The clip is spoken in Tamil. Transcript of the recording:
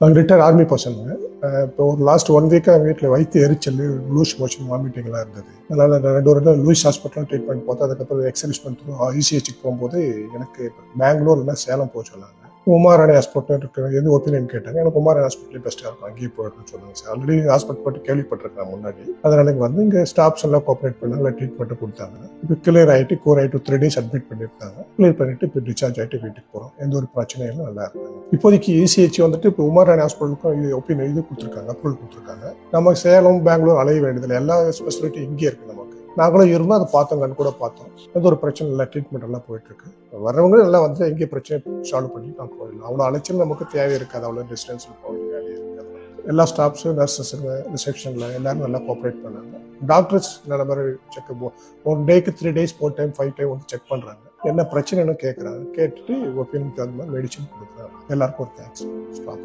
நாங்கள் ரிட்டையர் ஆர்மி பர்சனுங்க இப்போ ஒரு லாஸ்ட் ஒன் வீக்காக வீட்டில் வயிற்று எரிச்சல் லூஸ் மோஷன் வாமிட்டிங்லாம் இருந்தது. அதனால் ரெண்டு ஒரு இடம் லூஸ் ஹாஸ்பிட்டலில் ட்ரீட்மெண்ட் பார்த்தா அதுக்கப்புறம் எக்ஸரிஸ் பண்ணிட்டு ஐசிஹெச்சுக்கு போகும்போது எனக்கு பெங்களூர் இல்லைன்னா சேலம் போக சொன்னாங்க. உமாராணி ஹாஸ்பிட்டல் இருக்கிற எது ஒப்பீனியன் கேட்டாங்க எனக்கு உமாராணி ஹாஸ்பிட்டலே பெஸ்ட்டாக இருக்கும் அங்கேயே போயிடுன்னு சொன்னாங்க சார். ஆல்ரெடி ஹாஸ்பிட்டல் போட்டு கேள்விப்பட்டிருக்கேன் முன்னாடி. அதனால் இங்கே வந்து இங்கே ஸ்டாஃப்ஸ் எல்லாம் கோஆப்ரேட் பண்ணாங்க ட்ரீட்மெண்ட் கொடுத்தாங்க. இப்போ கிளியர் ஆகிட்டு கோர் ஆகிட்டு த்ரீ டேஸ் அட்மிட் பண்ணியிருக்காங்க கிளியர் பண்ணிட்டு இப்போ டிஸ்சார்ஜ் ஆகிட்டு வீட்டுக்கு போகிறோம் எந்த ஒரு பிரச்சனையும் இல்லை நல்லா இருக்காங்க. இப்போதைக்கு இசிஹெச் வந்துட்டு இப்போ உமாராணி ஹாஸ்பிட்டலுக்கும் இது ஒப்பீனியன் இது கொடுத்துருக்காங்க அப்ரூவல் கொடுத்துருக்காங்க. நம்ம சேலம் பெங்களூர் அலைய வேண்டியதில்லை எல்லா ஸ்பெசிலிட்டி இங்கே இருக்கு நமக்கு. நாங்களும் இருந்தோம் அதை பார்த்தோம் கண் கூட பார்த்தோம். எந்த ஒரு பிரச்சனை இல்லை ட்ரீட்மெண்ட் எல்லாம் போயிட்டு இருக்கு வரவங்க எல்லாம் வந்து எங்கேயும் பிரச்சனை சால்வ் பண்ணி நான் போயிடலாம் அவ்வளோ அலைச்சல் நமக்கு தேவை இருக்காது அவ்வளோ டிஸ்டன்ஸில் போக இருக்காது. எல்லா ஸ்டாஃப்ஸு நர்சஸுங்க ரிசெப்ஷனில் எல்லாரும் நல்லா கோஆப்ரேட் பண்ணாங்க. டாக்டர்ஸ் நல்ல மாதிரி செக்அப் ஒன் டேக்கு three days four time five time வந்து செக் பண்ணுறாங்க என்ன பிரச்சனைன்னு கேட்குறாரு கேட்டுட்டு ஒப்பீனியனுக்கு தகுந்த மாதிரி மெடிசன் கொடுக்குறாரு. எல்லாருக்கும் ஒரு தேங்க்ஸ் ஸ்டாப்